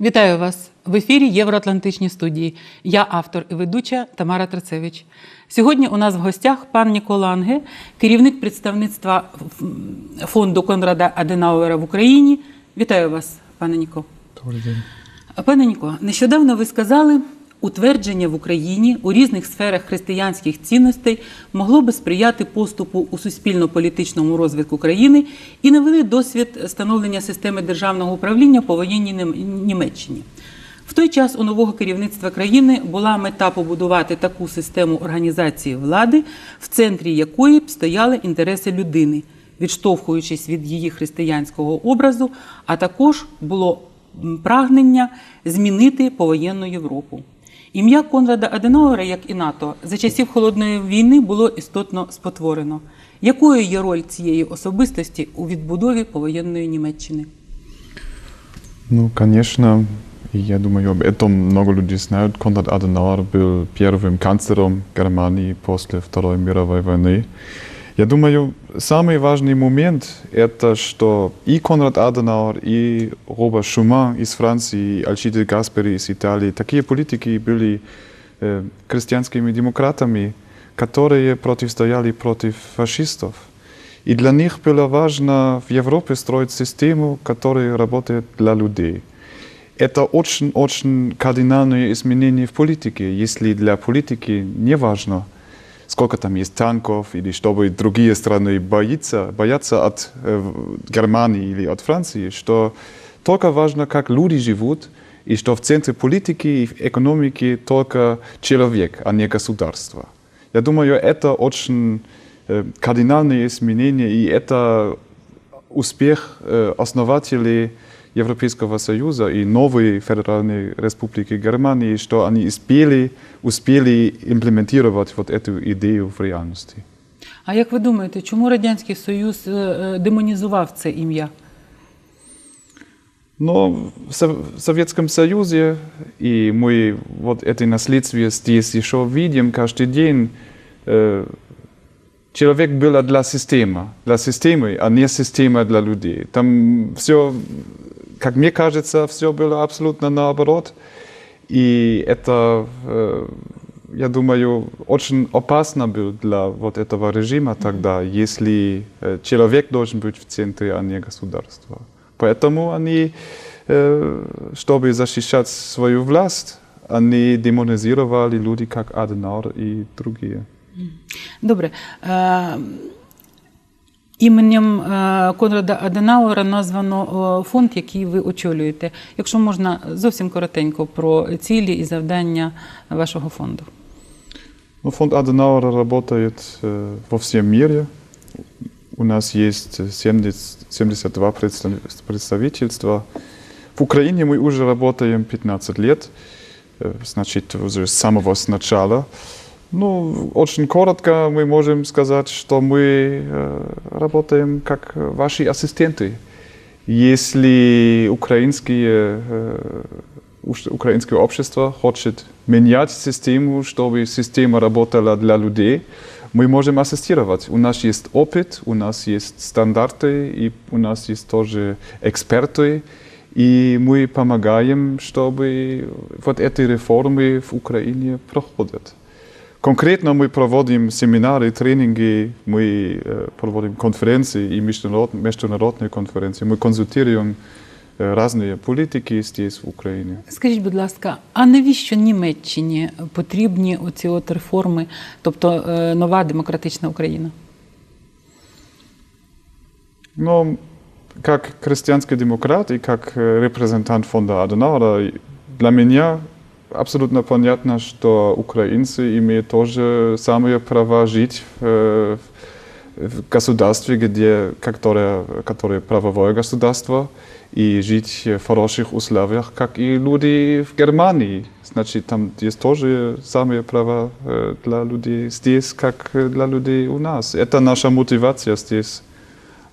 Вітаю вас в ефірі Євроатлантичні студії. Я автор і ведуча Тамара Трацевич. Сьогодні у нас в гостях пан Нікола Анге, керівник представництва фонду Конрада Аденауера в Україні. Вітаю вас, пане Ніко. Добрий день. Пане Ніко, нещодавно ви сказали, утвердження в Україні у різних сферах християнських цінностей могло би сприяти поступу у суспільно-політичному розвитку країни і навели досвід становлення системи державного управління по воєнній Німеччині. В той час у нового керівництва країни була мета побудувати таку систему організації влади, в центрі якої б стояли інтереси людини, відштовхуючись від її християнського образу, а також було прагнення змінити повоєнну Європу. Ім'я Конрада Аденауера, як і НАТО, за часів холодної війни було істотно спотворено. Якою є роль цієї особистості у відбудові повоєнної Німеччини? Ну, конечно, и я думаю, об этом много людей знают. Конрад Аденауэр был первым канцлером Германии после Второй мировой войны. Я думаю, самый важный момент – это что и Конрад Аденауэр, и Роберт Шуман из Франции, и Альчиде Гаспери из Италии, такие политики были э, крестьянскими демократами, которые противостояли против фашистов. И для них было важно в Европе строить систему, которая работает для людей. Это очень-очень кардинальное изменение в политике. Если для политики не важно, сколько там есть танков, или чтобы другие страны боятся, боятся от э, Германии или от Франции, что только важно, как люди живут, и что в центре политики и экономики только человек, а не государство. Я думаю, это очень э, кардинальное изменение, и это успех э, основателей Европейского Союза и новой Федеральной Республики Германии, что они успели, успели имплементировать вот эту идею в реальности. А як ви думаєте, чому Радянський Союз е, е, демонізував це ім'я? Но в Сов- в Советском Союзе, и мы вот это наследие здесь еще видим каждый день, э, человек был для системы, для системы, а не система для людей. Там все, как мне кажется, все было абсолютно наоборот. И это, э, я думаю, очень опасно было для вот этого режима тогда, если э, человек должен быть в центре, а не государство. Поэтому они, э, чтобы защищать свою власть, они демонизировали люди, как Аденауэр и другие. Добре. Е, Іменем е, Конрада Аденауера названо е, фонд, який ви очолюєте. Якщо можна зовсім коротенько про цілі і завдання вашого фонду. Ну, фонд Аденауэра работает э, во всем мире. У нас есть 70, 72 представ- представительства. В Украине мы уже работаем 15 лет, э, значит, уже с самого начала. Ну, очень коротко мы можем сказать, что мы э, работаем как ваши ассистенты. Если украинские, э, украинское общество хочет менять систему, чтобы система работала для людей, мы можем ассистировать. У нас есть опыт, у нас есть стандарты, и у нас есть тоже эксперты, и мы помогаем, чтобы вот эти реформы в Украине проходят. Конкретно мы проводим семинары, тренинги, мы э, проводим конференции и международ- международные конференции. Мы консультируем э, разные политики здесь, в Украине. Скажіть, будь ласка, а навіщо Німеччині потрібні оці от реформи, тобто е, нова демократична Україна? Но как христианский демократ и как э, репрезентант фонда Аденауэра, для меня абсолютно понятно, что украинцы имеют тоже самые права жить в, э, в государстве, где, которое, которое правовое государство, и жить в хороших условиях, как и люди в Германии. Значит, там есть тоже самые права э, для людей здесь, как для людей у нас. Это наша мотивация здесь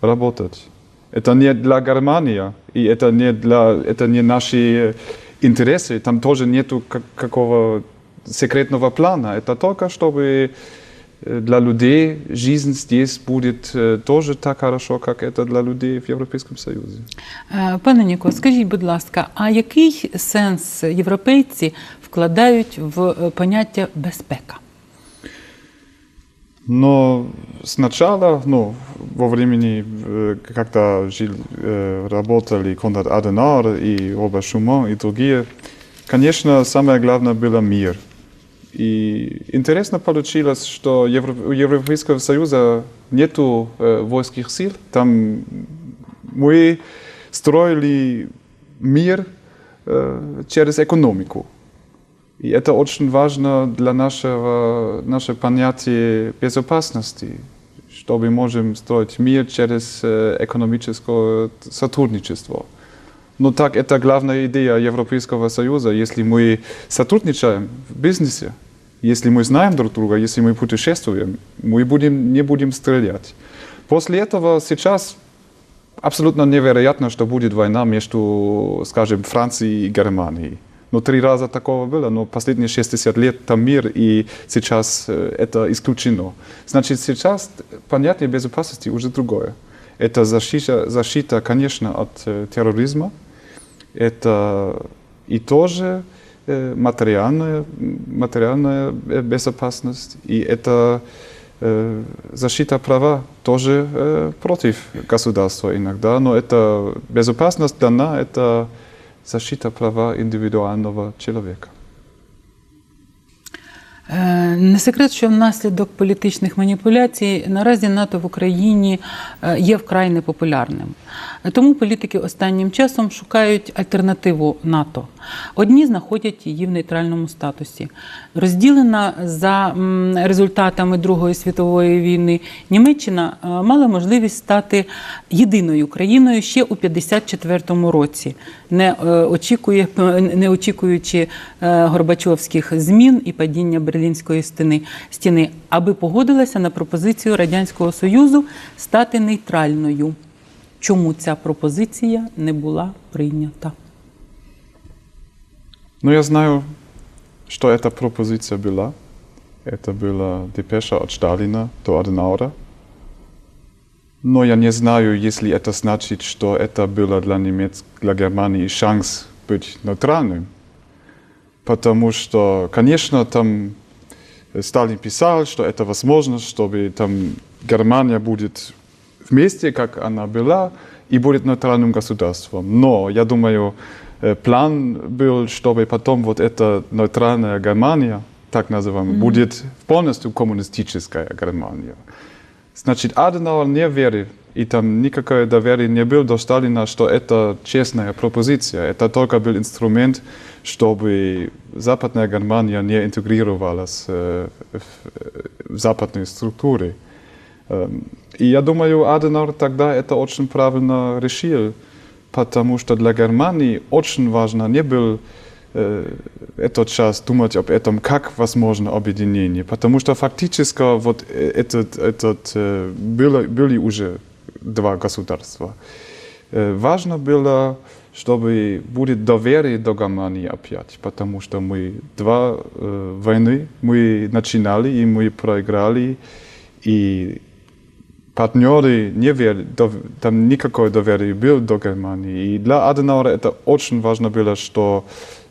работать. Это не для Германии, и это не, для, это не наши интересы. Там тоже нету как- какого секретного плана. Это только чтобы э, для людей жизнь здесь будет э, тоже так хорошо, как это для людей в Европейском Союзе. Е, Пане Ніко, скажіть, будь ласка, а який сенс європейці вкладають в е, поняття безпека? Но сначала, ну, во времени, э, когда жил, э, работали Конрад Аденауэр и Роберт Шуман и другие, конечно, самое главное было мир. И интересно получилось, что у Европейского Союза нету э, воинских сил. Там мы строили мир э, через экономику. И это очень важно для нашего, нашего понятия безопасности, что мы можем строить мир через э, экономическое сотрудничество. Но так это главная идея Европейского Союза. Если мы сотрудничаем в бизнесе, если мы знаем друг друга, если мы путешествуем, мы будем, не будем стрелять. После этого сейчас абсолютно невероятно, что будет война между, скажем, Францией и Германией. Ну, три раза такого было, но последние 60 лет там мир, и сейчас э, это исключено. Значит, сейчас понятие безопасности уже другое. Это защита, защита конечно, от э, терроризма. Это и тоже э, материальная, материальная безопасность, и это защита права тоже против государства иногда, но это безопасность дана, это защита права индивидуального человека. Е, Не секрет, що внаслідок політичних маніпуляцій наразі НАТО в Україні е, є вкрай непопулярним. Тому політики останнім часом шукають альтернативу НАТО. Одні знаходять її в нейтральному статусі. Розділена за результатами Другої світової війни, Німеччина е, мала можливість стати єдиною країною ще у 54-му році, не очікує, не очікуючи Горбачовських змін і падіння Берлінської стіни, стіни, аби погодилася на пропозицію Радянського Союзу стати нейтральною. Чому ця пропозиція не була прийнята? Ну, я знаю, что эта пропозиция была. Это была депеша от Сталина до Аденаура. Но я не знаю, если это значит, что это было для, Немец... для Германии шанс быть нейтральным. Потому что, конечно, там Сталин писал, что это возможно, чтобы там Германия будет вместе, как она была, и будет нейтральным государством. Но, я думаю, э, план был, чтобы потом вот эта нейтральная Германия, так называемая, будет полностью коммунистическая Германия. Значит, Аденауэр не верил, и там никакое доверие не было до Сталина, что это честная пропозиция. Это только был инструмент, чтобы Западная Германия не интегрировалась в, западные структуры. И я думаю, Аденауэр тогда это очень правильно решил, потому что для Германии очень важно не был этот час думать об этом, как возможно объединение, потому что фактически вот этот, этот, было, были уже два государства. Э, Важно было, чтобы будет доверие до Германии опять, потому что мы два э, войны мы начинали и мы проиграли, и партнеры не верили, дов- там никакое доверие было до Германии. И для Аденауэра это очень важно было, что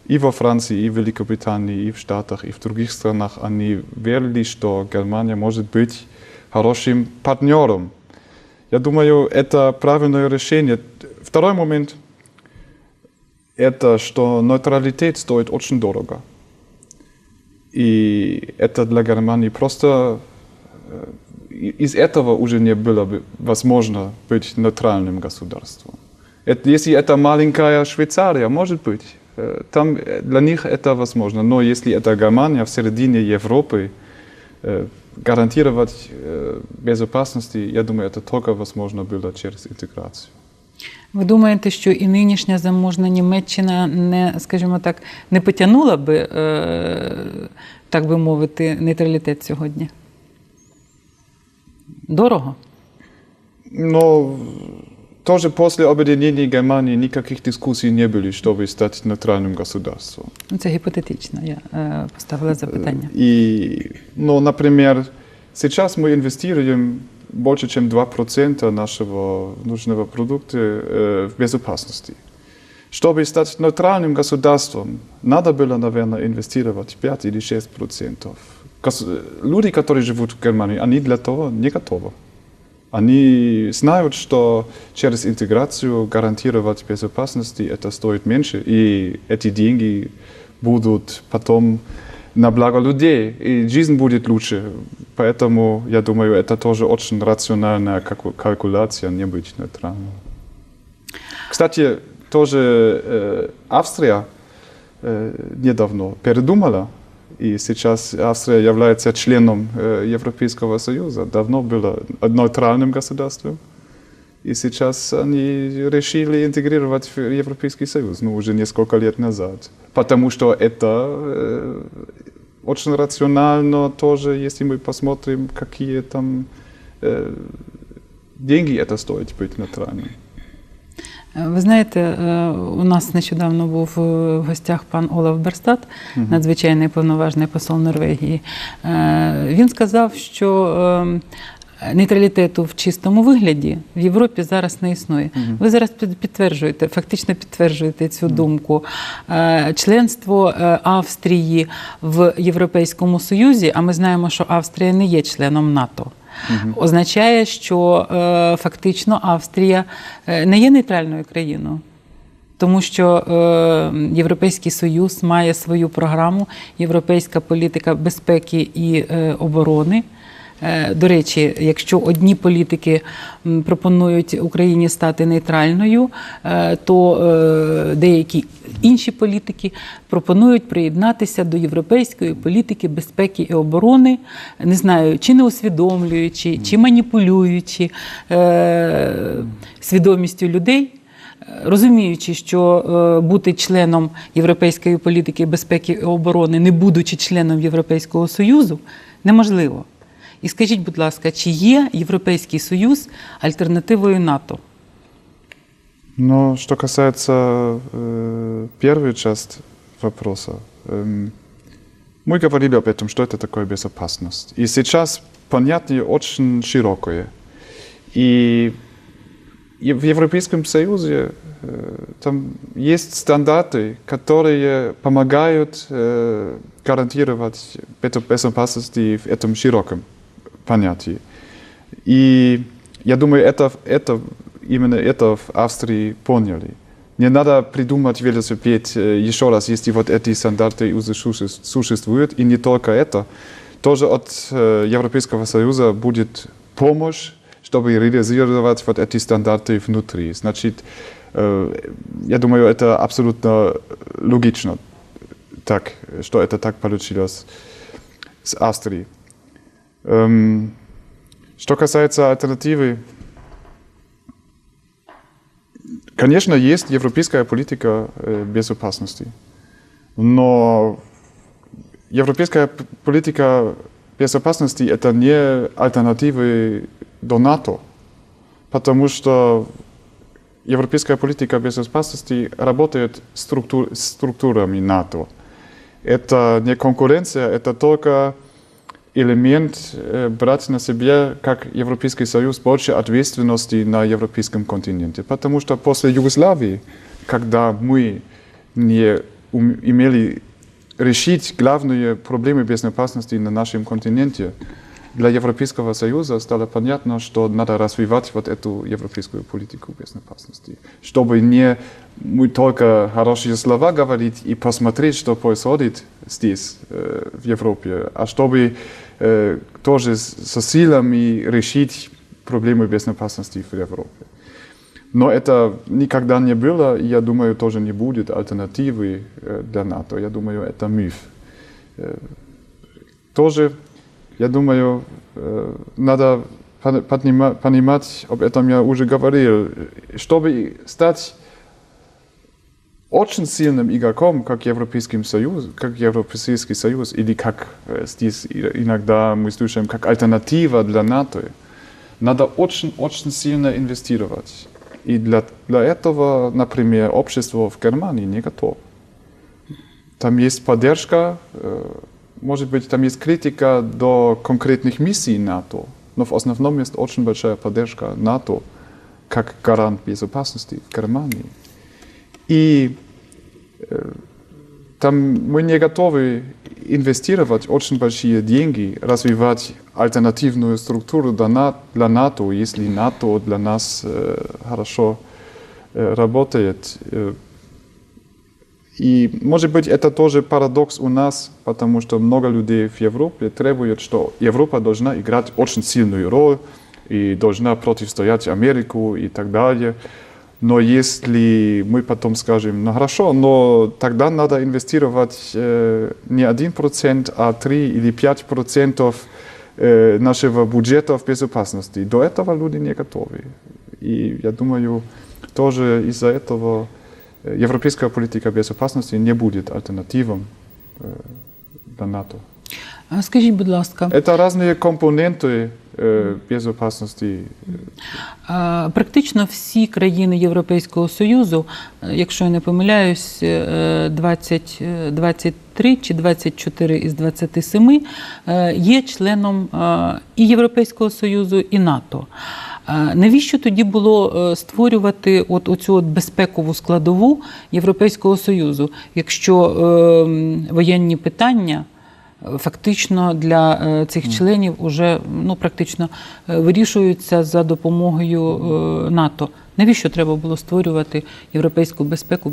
и во Франции, и в Великобритании, и в Штатах, и в других странах они верили, что Германия может быть хорошим партнером. Я думаю, это правильное решение. Второй момент – это что нейтралитет стоит очень дорого. И это для Германии просто э, из этого уже не было бы возможно быть нейтральным государством. Это, если это маленькая Швейцария, может быть, э, там э, для них это возможно. Но если это Германия в середине Европы, гарантировать э, безопасность, я думаю, это только возможно было через интеграцию. Ви думаєте, що і нинішня заможна Німеччина не, скажімо так, не потягнула би, е, так би мовити, нейтралітет сьогодні? Дорого? Но тоже после объединения Германии никаких дискуссий не было, чтобы стать нейтральным государством. Це гіпотетично, я е, поставила запитання. И, ну, например, Сейчас мы инвестируем больше, чем 2% нашего нужного продукта э, в безопасности. Чтобы стать нейтральным государством, надо было, наверное, инвестировать 5 или 6%. Гос- Люди, которые живут в Германии, они для того не готовы. Они знают, что через интеграцию гарантировать безопасность это стоит меньше, и эти деньги будут потом на благо людей, и жизнь будет лучше. Поэтому, я думаю, это тоже очень рациональная калькуляция, не быть нейтральным. Кстати, тоже э, Австрия э, недавно передумала, и сейчас Австрия является членом э, Европейского Союза. Давно была нейтральным государством, и сейчас они решили интегрировать в Европейский Союз, ну, уже несколько лет назад. Потому что это э, очень рационально тоже, если мы посмотрим, какие там э, деньги это стоит быть нейтральным. Е, Ви знаєте, е, у нас нещодавно був е, в гостях пан Олаф Берстат, надзвичайний повноважний посол Норвегії. Він сказав, що е, нейтралітету в чистому вигляді в Європі зараз не існує. Ви зараз під- підтверджуєте, фактично підтверджуєте цю думку. Членство Австрії в Європейському Союзі, а ми знаємо, що Австрія не є членом НАТО. Означає, що е, фактично Австрія е, не є нейтральною країною. Тому що е, Європейський Союз має свою програму, європейська політика безпеки і е, оборони. Е, До речі, якщо одні політики пропонують Україні стати нейтральною, е, то е, деякі інші політики пропонують приєднатися до європейської політики безпеки і оборони, не знаю, чи не усвідомлюючи, чи маніпулюючи свідомістю людей. Розуміючи, що бути членом європейської політики безпеки і оборони, не будучи членом Європейського Союзу, неможливо. І скажіть, будь ласка, чи є Європейський Союз альтернативою НАТО? Но что касается э, первой части вопроса, эм, мы говорили об этом, что это такое безопасность. И сейчас понятие очень широкое. И и в Европейском Союзе э, там есть стандарты, которые помогают э, гарантировать эту безопасность в этом широком понятии. И я думаю, это, это, именно это в Австрии поняли. Не надо придумать велосипед э, еще раз, если вот эти стандарты уже суще- существуют, и не только это. Тоже от э, Европейского Союза будет помощь, чтобы реализовать вот эти стандарты внутри. Значит, э, я думаю, это абсолютно логично, так, что это так получилось с Австрией. Эм, что касается альтернативы, конечно, есть европейская политика э, безопасности, но европейская политика безопасности это не альтернативы до НАТО, потому что европейская политика безопасности работает структур, структурами НАТО. Это не конкуренция, это только элемент э, брать на себя, как Европейский Союз, больше ответственности на европейском континенте. Потому что после Югославии, когда мы не имели решить главные проблемы безопасности на нашем континенте, для Европейского Союза стало понятно, что надо развивать вот эту европейскую политику безопасности, чтобы не мы только хорошие слова говорить и посмотреть, что происходит здесь, э, в Европе, а чтобы э, тоже со силами решить проблемы безопасности в Европе. Но это никогда не было, и я думаю, тоже не будет альтернативы э, для НАТО. Я думаю, это миф. Тоже, я думаю, э, надо понимать, об этом я уже говорил, чтобы стать очень сильным игроком, как Европейский Союз, как Европейский Союз, или как э, здесь иногда мы слышим, как альтернатива для НАТО, надо очень-очень сильно инвестировать. И для, для этого, например, общество в Германии не готово. Там есть поддержка, э, может быть, там есть критика до конкретных миссий НАТО, но в основном есть очень большая поддержка НАТО как гарант безопасности в Германии. И э, там мы не готовы инвестировать очень большие деньги, развивать альтернативную структуру для На- для НАТО, если НАТО для нас э, хорошо э, работает. И, может быть, это тоже парадокс у нас, потому что много людей в Европе требуют, что Европа должна играть очень сильную роль и должна противостоять Америку и так далее. Но если мы потом скажем, ну хорошо, но тогда надо инвестировать э, не 1%, а 3 или 5% э, нашего бюджета в безопасности. До этого люди не готовы. И я думаю, тоже из-за этого европейская политика безопасности не будет альтернативом э, для НАТО. А Скажіть, будь ласка, Это разные компоненты э, безопасности. а, практично всі країни Європейського Союзу, е, якщо я не помиляюсь, е, 20, е, 23 чи 24 із 27 е, є членом е, і Європейського Союзу, і НАТО. Навіщо тоді було е, створювати от оцю от безпекову складову Європейського Союзу, якщо е, воєнні питання е, фактично для е, цих членів уже ну практично вирішуються за допомогою е, НАТО? Навіщо треба було створювати європейську безпеку,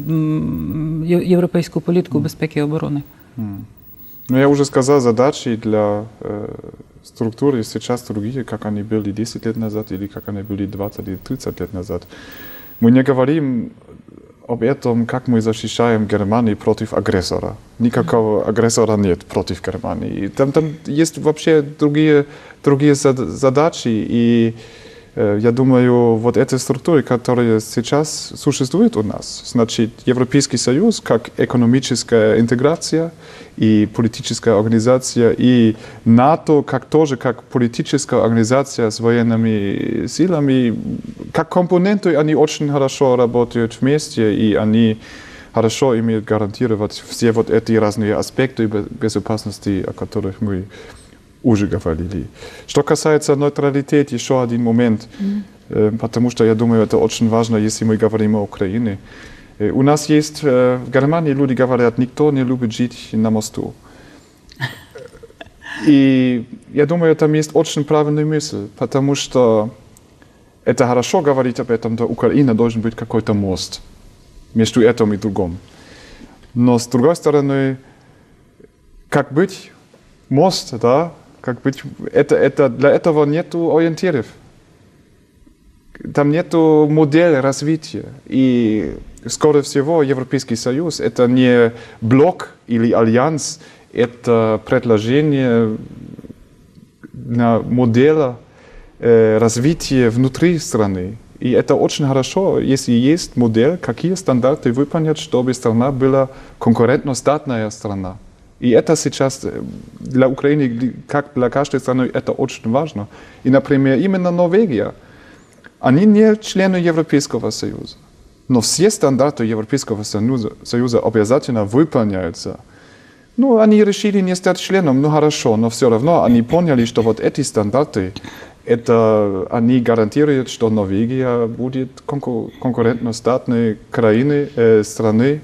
європейську політику безпеки і оборони? Ну, я уже сказал, задачи для э, структуры сейчас другие, как они были 10 лет назад или как они были 20 или 30 лет назад. Мы не говорим об этом, как мы защищаем Германию против агрессора. Никакого агрессора нет против Германии. И Там, там есть вообще другие, другие зад- задачи. И я думаю, вот эти структуры, которые сейчас существуют у нас, значит, Европейский Союз как экономическая интеграция и политическая организация, и НАТО как тоже как политическая организация с военными силами, как компоненты они очень хорошо работают вместе, и они хорошо имеют гарантировать все вот эти разные аспекты бе- безопасности, о которых мы уже говорили. Что касается нейтралитета, еще один момент, э, потому что я думаю, это очень важно, если мы говорим о Украине. Э, У нас есть э, в Германии люди говорят, никто не любит жить на мосту. И я думаю, там есть очень правильная мысль, потому что это хорошо говорить об этом, что Украина должен быть какой-то мост между этим и другим. Но с другой стороны, как быть мост, да, как быть, это, это, для этого нету ориентиров. Там нету модели развития. И, скорее всего, Европейский Союз – это не блок или альянс, это предложение на модели э, развития внутри страны. И это очень хорошо, если есть модель, какие стандарты выполнять, чтобы страна была конкурентно-статная страна. И это сейчас э, для Украины, как для каждой страны, это очень важно. И, например, именно Норвегия, они не члены Европейского Союза. Но все стандарты Европейского Союза, Союза обязательно выполняются. Ну, они решили не стать членом, ну хорошо, но все равно они поняли, что вот эти стандарты, это они гарантируют, что Норвегия будет конку- конкурентно-статной краиной, э, страны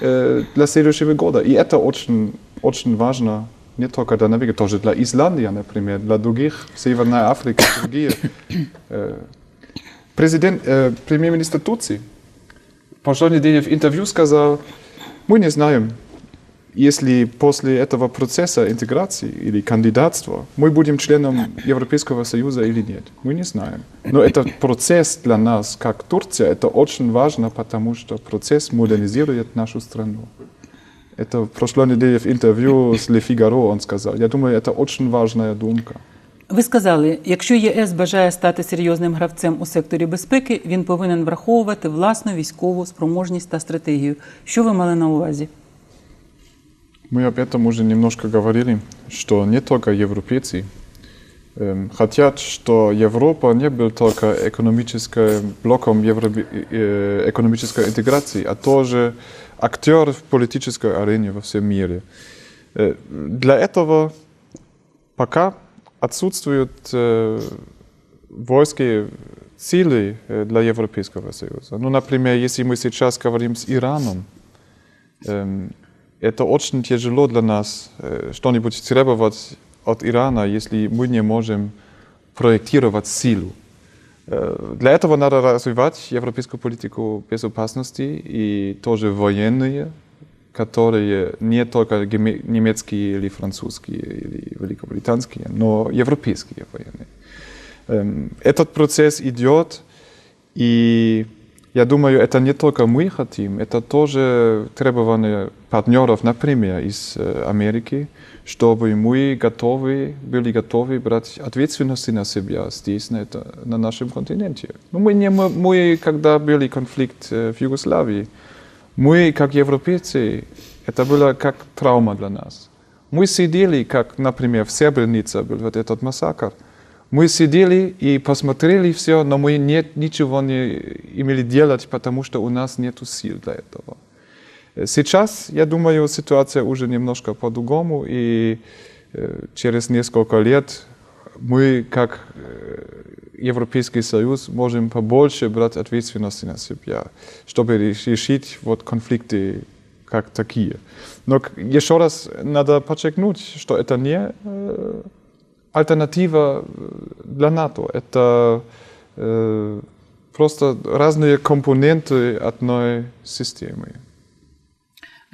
э, для следующего года. И это очень, очень важно не только для Норвегии, тоже для Исландии, например, для других, Северной Африки, другие. Э, Президент, э, премьер-министр Турции прошлой неделе в интервью сказал, мы не знаем, если после этого процесса интеграции или кандидатства мы будем членом Европейского Союза или нет. Мы не знаем. Но этот процесс для нас, как Турция, это очень важно, потому что процесс модернизирует нашу страну. Это в прошлой неделе в интервью с Ле Фигаро он сказал. Я думаю, это очень важная думка. Ви сказали, якщо ЄС бажає стати серйозним гравцем у секторі безпеки, він повинен враховувати власну військову спроможність та стратегію. Що ви мали на увазі? Мы об этом уже немножко говорили, что не только европейцы эм, хотят, что Европа не был только экономическим блоком евро- э, экономической интеграции, а тоже актер в политической арене во всем мире. Э, Для этого пока отсутствуют э, войски цели э, для Европейского Союза. Ну, например, если мы сейчас говорим с Ираном, эм, это очень тяжело для нас что-нибудь требовать от Ирана, если мы не можем проектировать силу. Э, Для этого надо развивать европейскую политику безопасности и тоже военные, которые не только немецкие или французские или великобританские, но европейские военные. Эм, Этот процесс идет, и я думаю, это не только мы хотим, это тоже требования партнеров, например, из э, Америки, чтобы мы готовы, были готовы брать ответственность на себя здесь, на, это, на нашем континенте. Ну, мы, не, мы, когда был конфликт э, в Югославии, мы, как европейцы, это было как травма для нас. Мы сидели, как, например, в Сребренице был вот этот массакр. Мы сидели и посмотрели все, но мы нет, ничего не имели делать, потому что у нас нет сил для этого. Сейчас, я думаю, ситуация уже немножко по-другому, и э, через несколько лет мы, как э, Европейский Союз, можем побольше брать ответственности на себя, чтобы решить вот конфликты как такие. Но еще раз надо подчеркнуть, что это не э, альтернатива для НАТО. Это просто разные компоненти одной системи.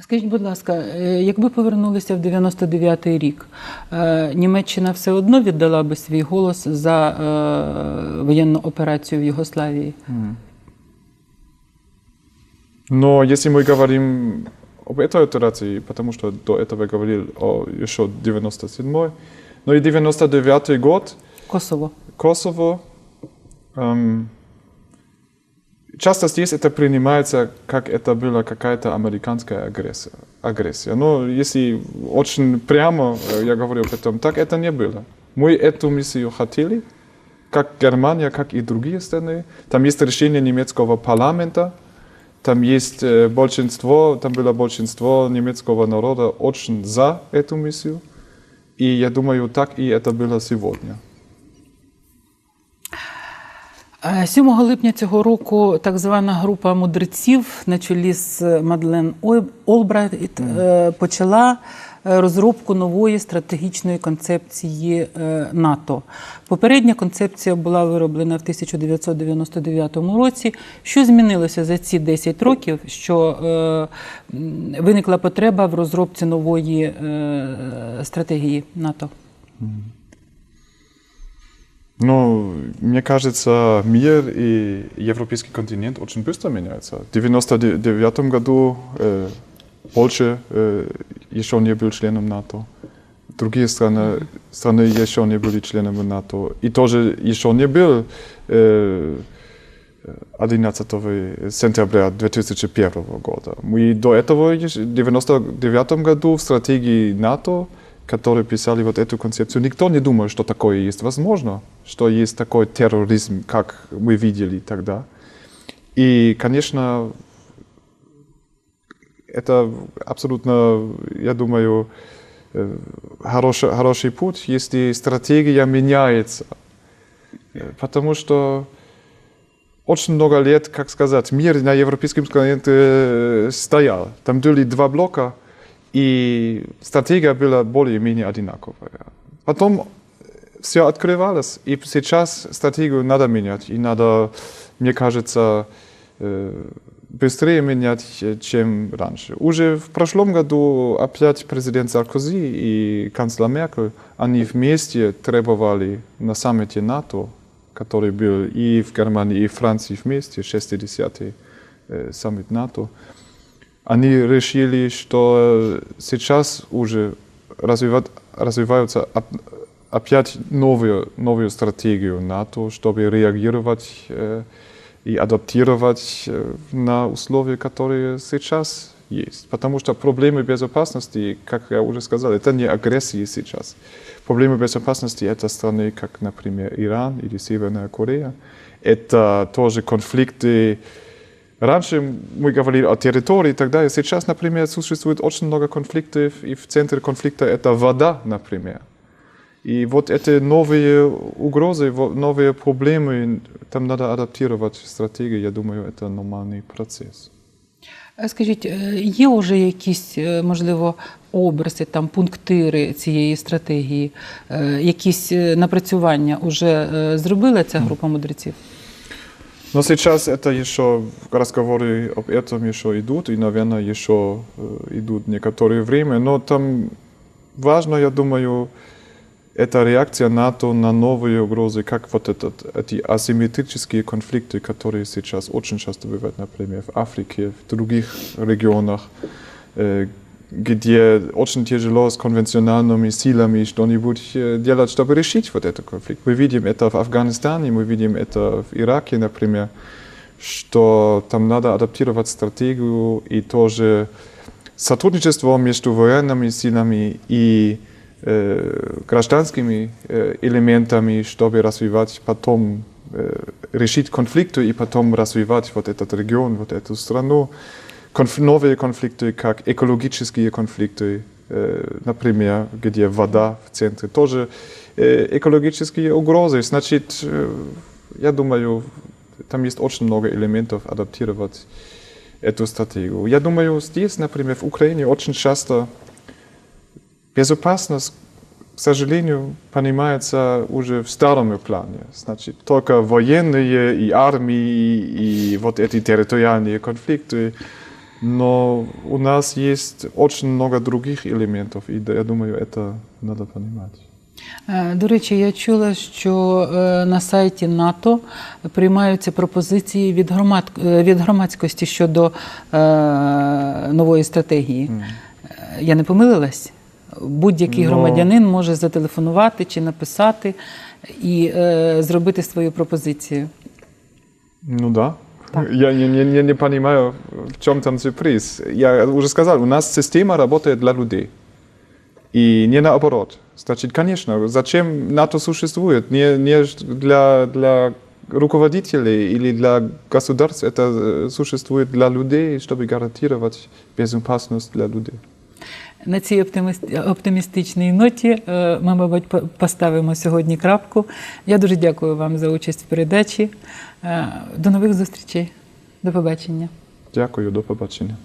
Скажіть, будь ласка, е, якби повернулися в 99-й рік, е, Німеччина все одно віддала би свій голос за е, воєнну операцію в Югославії? Но если мы говорим об этой операции, потому что до этого говорил о еще 97-й, но и 99-й год, Косово. Kosovo, эм, часто здесь это принимается, как это была какая-то американская агрессия. агрессия. Но если очень прямо э, я говорю об этом, так это не было. Мы эту миссию хотели, как Германия, как и другие страны. Там есть решение немецкого парламента, там есть э, большинство, там было большинство немецкого народа очень за эту миссию. И я думаю, так и это было сегодня. 7 липня цього року так звана група мудреців на чолі з Мадлен Олбрайт е, почала е, розробку нової стратегічної концепції е, НАТО. Попередня концепція була вироблена в 1999 році. Що змінилося за ці 10 років, що е, виникла потреба в розробці нової е, стратегії НАТО? Ну, мне кажется, мир и европейский континент очень быстро меняются. В 1999 году э, Польша э, еще не был членом НАТО. Другие страны, страны еще не были членами НАТО. И тоже еще не был э, 11 сентября 2001 года. Мы до этого, в 1999 году в стратегии НАТО, которые писали вот эту концепцию, никто не думал, что такое есть возможно, что есть такой терроризм, как мы видели тогда. И, конечно, это абсолютно, я думаю, э, хороший, хороший путь, если стратегия меняется. Э, Потому что очень много лет, как сказать, мир на европейском континенте э, стоял. Там были два блока, и стратегия была более-менее одинаковая. Потом все открывалось, и сейчас стратегию надо менять, и надо, мне кажется, быстрее менять, чем раньше. Уже в прошлом году опять президент Саркози и канцлер Меркель, они вместе требовали на саммите НАТО, который был и в Германии, и в Франции вместе, 60-й э, саммит НАТО, они решили, что сейчас уже развивать, развиваются оп- опять новую, новую стратегию НАТО, чтобы реагировать э, и адаптировать э, на условия, которые сейчас есть. Потому что проблемы безопасности, как я уже сказал, это не агрессия сейчас. Проблемы безопасности это страны, как, например, Иран или Северная Корея. Это тоже конфликты Раньше мы говорили о территории и так далее. Сейчас, например, существует очень много конфликтов, и в центре конфликта это вода, например. И вот эти новые угрозы, во- новые проблемы, там надо адаптировать стратегию. Я думаю, это нормальный процесс. Е, Скажіть, е, є вже якісь, е, можливо, образи, там, пунктири цієї стратегії, Е, якісь е, напрацювання вже е, зробила ця група мудреців? Но сейчас это еще разговоры об этом еще идут, и, наверное, еще э, идут некоторое время. Но там важно, я думаю, это реакция НАТО на новые угрозы, как вот этот, эти асимметрические конфликты, которые сейчас очень часто бывают, например, в Африке, в других регионах, где очень тяжело с конвенциональными силами что-нибудь делать, чтобы решить вот этот конфликт. Мы видим это в Афганистане, мы видим это в Ираке, например, что там надо адаптировать стратегию и тоже сотрудничество между военными силами и э, гражданскими э, элементами, чтобы развивать потом, э, решить конфликты и потом развивать вот этот регион, вот эту страну. Конф- новые конфликты, как экологические конфликты, э, например, где вода в центре, тоже э, экологические угрозы. Значит, э, я думаю, там есть очень много элементов адаптировать эту стратегию. Я думаю, здесь, например, в Украине очень часто безопасность, к сожалению, понимается уже в старом плане. Значит, только военные и армии, и вот эти территориальные конфликты. Но у нас есть очень много других элементов, и я думаю, это надо понимать. Е, До речі, я чула, що е, на сайті НАТО приймаються пропозиції від, громад, е, від громадськості щодо е, нової стратегії. Е, Я не помилилась? Будь-який Ну. громадянин може зателефонувати чи написати і е, зробити свою пропозицію. Ну да. Так. Я не, не, не, не понимаю, в чем там сюрприз. Я уже сказал, у нас система работает для людей. И не наоборот. Значит, конечно, зачем НАТО существует? Не, не для, для руководителей или для государств, это э, существует для людей, чтобы гарантировать безопасность для людей. На цій оптиміст- оптимістичній ноті е, ми, мабуть, по- поставимо сьогодні крапку. Я дуже дякую вам за участь в передачі. Е, До нових зустрічей. До побачення. Дякую, до побачення.